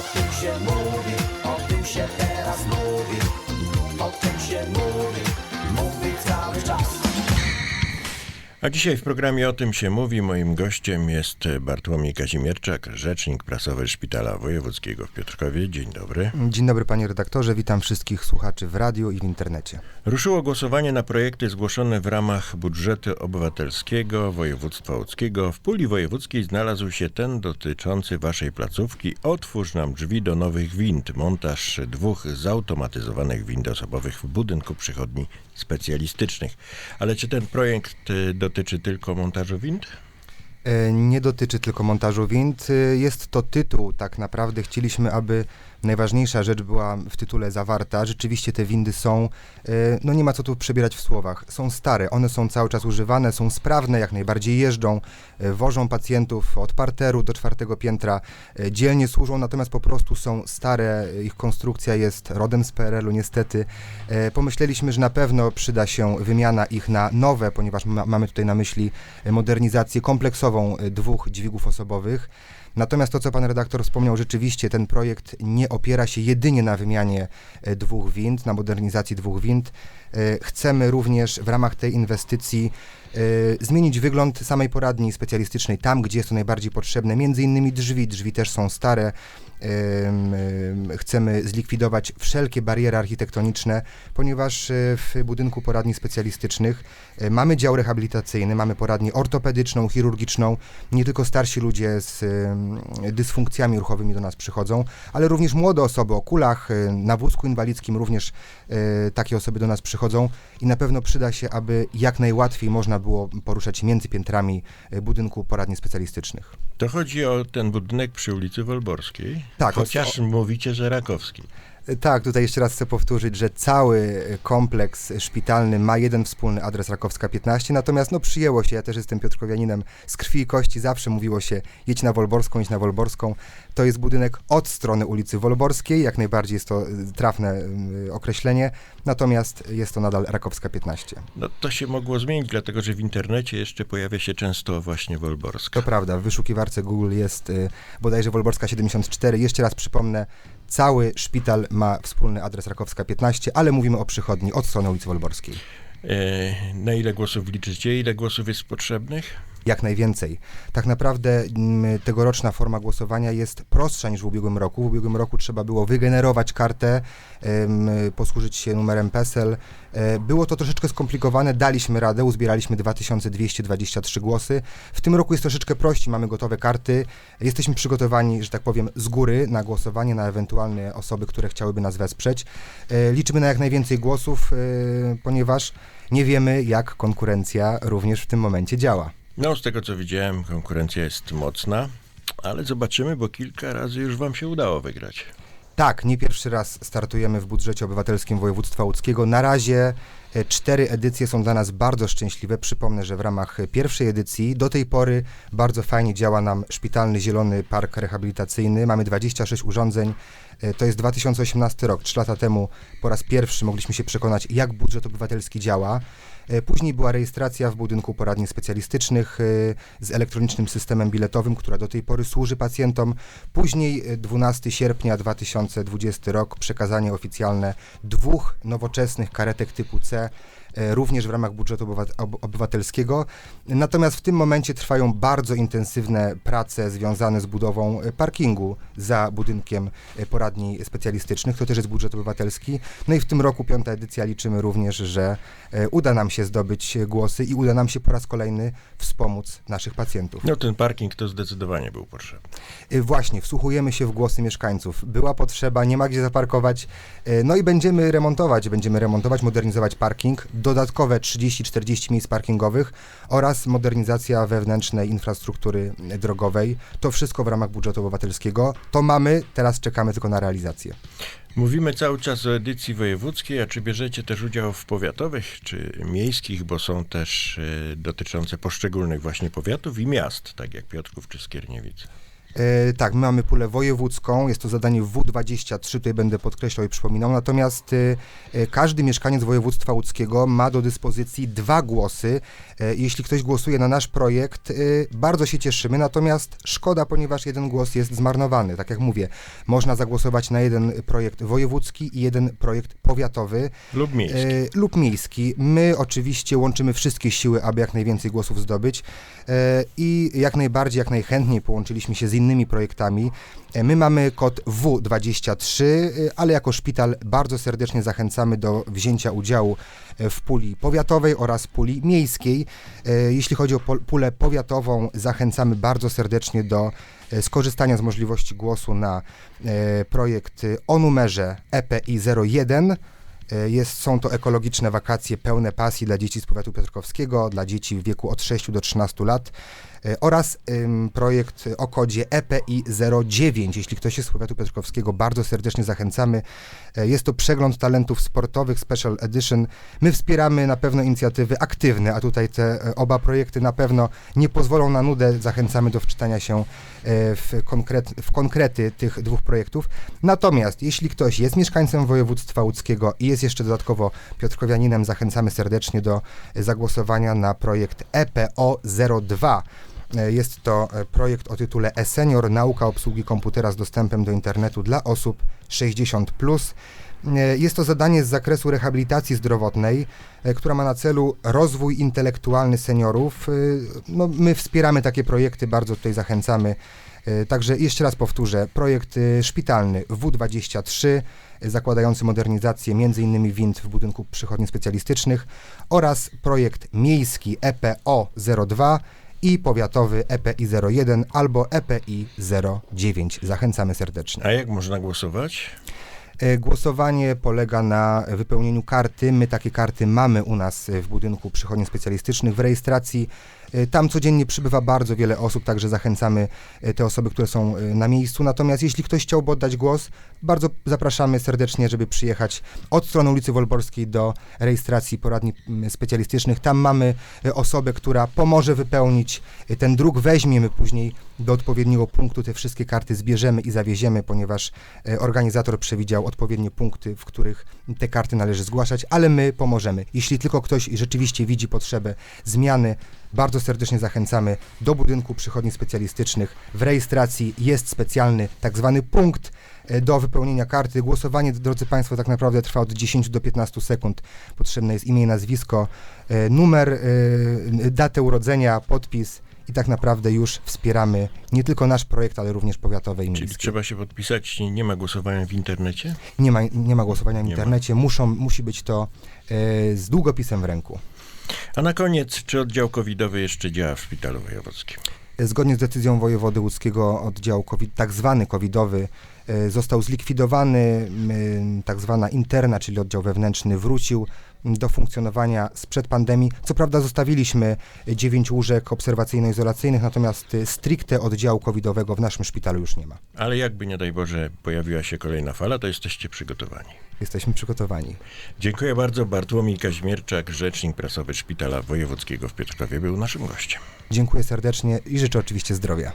O tym się mówi, o tym się teraz mówi, o tym się mówi, mówi cały czas. A dzisiaj w programie o tym się mówi. Moim gościem jest Bartłomiej Kazimierczak, rzecznik prasowy Szpitala Wojewódzkiego w Piotrkowie. Dzień dobry. Dzień dobry panie redaktorze, witam wszystkich słuchaczy w radiu i w internecie. Ruszyło głosowanie na projekty zgłoszone w ramach budżetu obywatelskiego województwa łódzkiego. W puli wojewódzkiej znalazł się ten dotyczący waszej placówki. Otwórz nam drzwi do nowych wind. Montaż dwóch zautomatyzowanych wind osobowych w budynku przychodni specjalistycznych. Ale czy ten projekt y, dotyczy tylko montażu wind? E, Nie dotyczy tylko montażu wind, e, jest to tytuł, tak naprawdę chcieliśmy, aby najważniejsza rzecz była w tytule zawarta. Rzeczywiście te windy są, e, no nie ma co tu przebierać w słowach, są stare, one są cały czas używane, są sprawne, jak najbardziej jeżdżą, e, wożą pacjentów od parteru do czwartego piętra, e, dzielnie służą, natomiast po prostu są stare, ich konstrukcja jest rodem z PRL-u niestety. Pomyśleliśmy, że na pewno przyda się wymiana ich na nowe, ponieważ ma, mamy tutaj na myśli modernizację kompleksową dwóch dźwigów osobowych. Natomiast to, co pan redaktor wspomniał, rzeczywiście ten projekt nie opiera się jedynie na wymianie e, dwóch wind, na modernizacji dwóch wind. E, Chcemy również w ramach tej inwestycji e, zmienić wygląd samej poradni specjalistycznej, tam gdzie jest to najbardziej potrzebne, między innymi drzwi. Drzwi też są stare. Em, em, Chcemy zlikwidować wszelkie bariery architektoniczne, ponieważ w budynku poradni specjalistycznych mamy dział rehabilitacyjny, mamy poradnię ortopedyczną, chirurgiczną. Nie tylko starsi ludzie z dysfunkcjami ruchowymi do nas przychodzą, ale również młode osoby o kulach, e, na wózku inwalidzkim również e, takie osoby do nas przychodzą i na pewno przyda się, aby jak najłatwiej można było poruszać się między piętrami e, budynku poradni specjalistycznych. To chodzi o ten budynek przy ulicy Wolborskiej. Tak, Chociaż mówicie, że Rakowski. Tak, tutaj jeszcze raz chcę powtórzyć, że cały kompleks szpitalny ma jeden wspólny adres Rakowska 15, natomiast no przyjęło się, ja też jestem Piotrkowianinem z krwi i kości, zawsze mówiło się jedź na Wolborską, jedź na Wolborską. To jest budynek od strony ulicy Wolborskiej, jak najbardziej jest to y, trafne y, określenie, natomiast jest to nadal Rakowska 15. No to się mogło zmienić, dlatego że w internecie jeszcze pojawia się często właśnie Wolborska. To prawda, w wyszukiwarce Google jest y, bodajże Wolborska 74. Jeszcze raz przypomnę, cały szpital ma wspólny adres Rakowska 15, ale mówimy o przychodni od strony ulicy Wolborskiej. E, na ile głosów liczycie? Ile głosów jest potrzebnych? Jak najwięcej. Tak naprawdę mm, tegoroczna forma głosowania jest prostsza niż w ubiegłym roku. W ubiegłym roku trzeba było wygenerować kartę, posłużyć się numerem PESEL. E, Było to troszeczkę skomplikowane, daliśmy radę, uzbieraliśmy 2223 głosy. W tym roku jest troszeczkę prościej, mamy gotowe karty. Jesteśmy przygotowani, że tak powiem, z góry na głosowanie, na ewentualne osoby, które chciałyby nas wesprzeć. E, Liczymy na jak najwięcej głosów, e, ponieważ nie wiemy, jak konkurencja również w tym momencie działa. No, z tego co widziałem, konkurencja jest mocna, ale zobaczymy, bo kilka razy już wam się udało wygrać. Tak, nie pierwszy raz startujemy w budżecie obywatelskim województwa łódzkiego. Na razie cztery edycje są dla nas bardzo szczęśliwe. Przypomnę, że w ramach e, pierwszej edycji do tej pory bardzo fajnie działa nam Szpitalny Zielony Park Rehabilitacyjny. Mamy 26 urządzeń. E, To jest 2018 rok. Trzy lata temu po raz pierwszy mogliśmy się przekonać, jak budżet obywatelski działa. E, Później była rejestracja w budynku poradni specjalistycznych e, z elektronicznym systemem biletowym, która do tej pory służy pacjentom. Później e, 12 sierpnia 2020 rok przekazanie oficjalne dwóch nowoczesnych karetek typu C e, również w ramach budżetu obywa- ob- obywatelskiego. Natomiast w tym momencie trwają bardzo intensywne prace związane z budową e, parkingu za budynkiem e, poradni specjalistycznych. To też jest budżet obywatelski. No i w tym roku, piąta edycja, liczymy również, że e, uda nam się zdobyć e, głosy i uda nam się po raz kolejny wspomóc naszych pacjentów. No, ten parking to zdecydowanie był potrzebny. Właśnie, wsłuchujemy się w głosy mieszkańców. Była potrzeba, nie ma gdzie zaparkować, no i będziemy remontować, będziemy remontować, modernizować parking, dodatkowe 30-40 miejsc parkingowych oraz modernizacja wewnętrznej infrastruktury y, drogowej. To wszystko w ramach budżetu obywatelskiego. To mamy, teraz czekamy tylko na realizację. Mówimy cały czas o edycji wojewódzkiej, a czy bierzecie też udział w powiatowych czy miejskich, bo są też e, dotyczące poszczególnych właśnie powiatów i miast, tak jak Piotrków czy Skierniewice? E, tak, my mamy pulę wojewódzką, jest to zadanie W23, tutaj będę podkreślał i przypominał, natomiast e, e, każdy mieszkaniec województwa łódzkiego ma do dyspozycji dwa głosy. E, jeśli ktoś głosuje na nasz projekt, e, bardzo się cieszymy, natomiast szkoda, ponieważ jeden głos jest zmarnowany. Tak jak mówię, można zagłosować na jeden projekt wojewódzki i jeden projekt powiatowy. Lub miejski. E, lub miejski. My oczywiście łączymy wszystkie siły, aby jak najwięcej głosów zdobyć e, i jak najbardziej, jak najchętniej połączyliśmy się z innymi projektami. E, my mamy kod W23, e, ale jako szpital bardzo serdecznie zachęcamy do wzięcia udziału e, w puli powiatowej oraz puli miejskiej. Jeśli chodzi o pulę powiatową, zachęcamy bardzo serdecznie do skorzystania z możliwości głosu na projekt o numerze EPI 01. E, Jest, są to ekologiczne wakacje pełne pasji dla dzieci z powiatu piotrkowskiego, dla dzieci w wieku od 6 do 13 lat oraz ym, projekt o kodzie E EPI 09. Jeśli ktoś jest z powiatu piotrkowskiego, bardzo serdecznie zachęcamy. E, Jest to przegląd talentów sportowych Special Edition. My wspieramy na pewno inicjatywy aktywne, a tutaj te e, oba projekty na pewno nie pozwolą na nudę. Zachęcamy do wczytania się e, w, konkret, w konkrety tych dwóch projektów. Natomiast jeśli ktoś jest mieszkańcem województwa łódzkiego i jest jeszcze dodatkowo piotrkowianinem, zachęcamy serdecznie do e, zagłosowania na projekt E EPO 02. E, Jest to e, projekt o tytule e-senior, nauka obsługi komputera z dostępem do internetu dla osób 60+. Plus. E, Jest to zadanie z zakresu rehabilitacji zdrowotnej, e, która ma na celu rozwój intelektualny seniorów. E, No, my wspieramy takie projekty, bardzo tutaj zachęcamy. E, Także jeszcze raz powtórzę, projekt e, szpitalny W23, e, zakładający modernizację m.in. wind w budynku przychodni specjalistycznych oraz projekt miejski E EPO 02 i powiatowy EPI 01 albo EPI 09. Zachęcamy serdecznie. A jak można głosować? E, Głosowanie polega na wypełnieniu karty. My takie karty mamy u nas e, w budynku przychodni specjalistycznych w rejestracji. E, Tam codziennie przybywa bardzo wiele osób, także zachęcamy te osoby, które są na miejscu. Natomiast jeśli ktoś chciałby oddać głos, bardzo zapraszamy serdecznie, żeby przyjechać od strony ulicy Wolborskiej do rejestracji poradni specjalistycznych. Tam mamy osobę, która pomoże wypełnić ten druk, weźmiemy później do odpowiedniego punktu te wszystkie karty zbierzemy i zawieziemy, ponieważ organizator przewidział odpowiednie punkty, w których te karty należy zgłaszać, ale my pomożemy. Jeśli tylko ktoś rzeczywiście widzi potrzebę zmiany, bardzo serdecznie zachęcamy do budynku przychodni specjalistycznych. W rejestracji jest specjalny tak zwany punkt e, do wypełnienia karty. Głosowanie, drodzy Państwo, tak naprawdę trwa od 10 do 15 sekund. Potrzebne jest imię i nazwisko, e, numer, e, datę urodzenia, podpis i tak naprawdę już wspieramy nie tylko nasz projekt, ale również powiatowe i Czyli miejskie. trzeba się podpisać, nie ma głosowania w internecie? Nie ma, nie ma głosowania w Nie ma. internecie, Muszą, musi być to e, z długopisem w ręku. A na koniec, czy oddział covidowy jeszcze działa w szpitalu wojewódzkim? Zgodnie z decyzją wojewody łódzkiego oddział COVID, tak zwany covidowy e, został zlikwidowany, m, tak zwana interna, czyli oddział wewnętrzny wrócił do funkcjonowania sprzed pandemii. Co prawda zostawiliśmy 9 łóżek obserwacyjno-izolacyjnych, natomiast e, stricte oddziału covidowego w naszym szpitalu już nie ma. Ale jakby nie daj Boże pojawiła się kolejna fala, to jesteście przygotowani. Jesteśmy przygotowani. Dziękuję bardzo. Bartłomiej Kaźmierczak, rzecznik prasowy Szpitala Wojewódzkiego w Piotrkowie był naszym gościem. Dziękuję serdecznie i życzę oczywiście zdrowia.